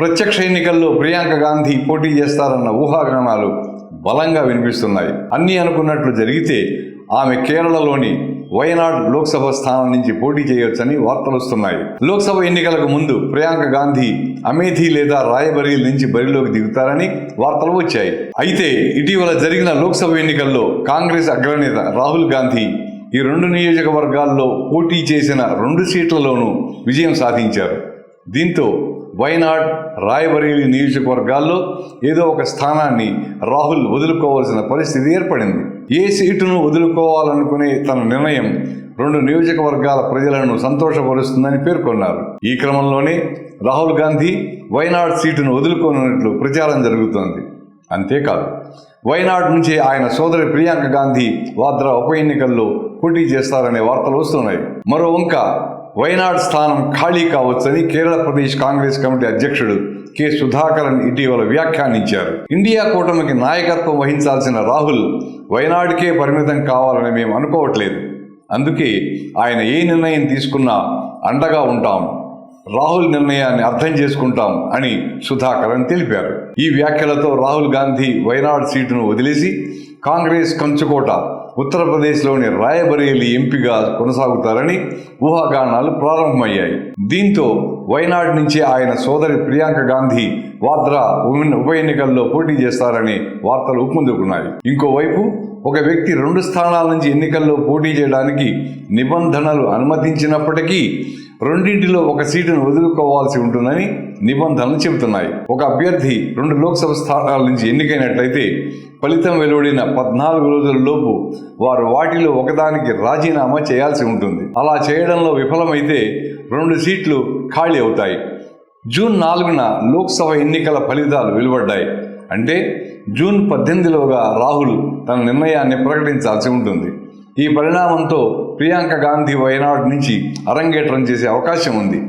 ప్రత్యక్ష ఎన్నికల్లో ప్రియాంక గాంధీ పోటీ చేస్తారన్న ఊహాగానాలు బలంగా వినిపిస్తున్నాయి. అన్నీ అనుకున్నట్లు జరిగితే ఆమె కేరళలోని వయనాడ్ లోక్సభ స్థానం నుంచి పోటీ చేయొచ్చని వార్తలు వస్తున్నాయి. లోక్సభ ఎన్నికలకు ముందు ప్రియాంక గాంధీ అమేథీ లేదా రాయబరీల్ నుంచి బరిలోకి దిగుతారని వార్తలు వచ్చాయి. అయితే ఇటీవల జరిగిన లోక్సభ ఎన్నికల్లో కాంగ్రెస్ అగ్రనేత రాహుల్ గాంధీ ఈ రెండు నియోజకవర్గాల్లో పోటీ చేసిన రెండు సీట్లలోనూ విజయం సాధించారు. దీంతో వైనాడ్ రాయబరేలి నియోజకవర్గాల్లో ఏదో ఒక స్థానాన్ని రాహుల్ వదులుకోవాల్సిన పరిస్థితి ఏర్పడింది. ఏ సీటును వదులుకోవాలనుకునే తన నిర్ణయం రెండు నియోజకవర్గాల ప్రజలను సంతోషపరుస్తుందని పేర్కొన్నారు. ఈ క్రమంలోనే రాహుల్ గాంధీ వైనాడ్ సీటును వదులుకోనున్నట్లు ప్రచారం జరుగుతోంది. అంతేకాదు వైనాడ్ నుంచి ఆయన సోదరి ప్రియాంక గాంధీ వాద్రా ఉప ఎన్నికల్లో పోటీ చేస్తారనే వార్తలు వస్తున్నాయి. మరో వంక వైనాడ్ స్థానం ఖాళీ కావచ్చని కేరళ ప్రదేశ్ కాంగ్రెస్ కమిటీ అధ్యక్షుడు కె. సుధాకరన్ ఇటీవల వ్యాఖ్యానించారు. ఇండియా కూటమికి నాయకత్వం వహించాల్సిన రాహుల్ వైనాడుకే పరిమితం కావాలని మేము అనుకోవట్లేదు. అందుకే ఆయన ఏ నిర్ణయం తీసుకున్నా అండగా ఉంటాం. రాహుల్ నిర్ణయాన్ని అర్థం చేసుకుంటాం అని సుధాకరన్ తెలిపారు. ఈ వ్యాఖ్యలతో రాహుల్ గాంధీ వైనాడ్ సీటును వదిలేసి కాంగ్రెస్ కంచుకోట ఉత్తరప్రదేశ్లోని రాయబరేలి ఎంపీగా కొనసాగుతారని ఊహాగానాలు ప్రారంభమయ్యాయి. దీంతో వైనాడ్ నుంచి ఆయన సోదరి ప్రియాంక గాంధీ వాద్రా ఉప ఎన్నికల్లో పోటీ చేస్తారని వార్తలు ఉప్పొందుకున్నాయి ఇంకోవైపు ఒక వ్యక్తి రెండు స్థానాల నుంచి ఎన్నికల్లో పోటీ చేయడానికి నిబంధనలు అనుమతించినప్పటికీ రెండింటిలో ఒక సీటును వదులుకోవాల్సి ఉంటుందని నిబంధనలు చెబుతున్నాయి. ఒక అభ్యర్థి రెండు లోక్సభ స్థానాల నుంచి ఎన్నికైనట్లయితే ఫలితం వెలువడిన పద్నాలుగు రోజుల లోపు వారు వాటిలో ఒకదానికి రాజీనామా చేయాల్సి ఉంటుంది. అలా చేయడంలో విఫలమైతే రెండు సీట్లు ఖాళీ అవుతాయి. జూన్ నాలుగున లోక్సభ ఎన్నికల ఫలితాలు వెలువడ్డాయి. అంటే జూన్ పద్దెనిమిదిలోగా రాహుల్ తన నిర్ణయాన్ని ప్రకటించాల్సి ఉంటుంది. ఈ పరిణామంతో ప్రియాంక గాంధీ వయనాడ్ నుంచి అరంగేట్రం చేసే అవకాశం ఉంది.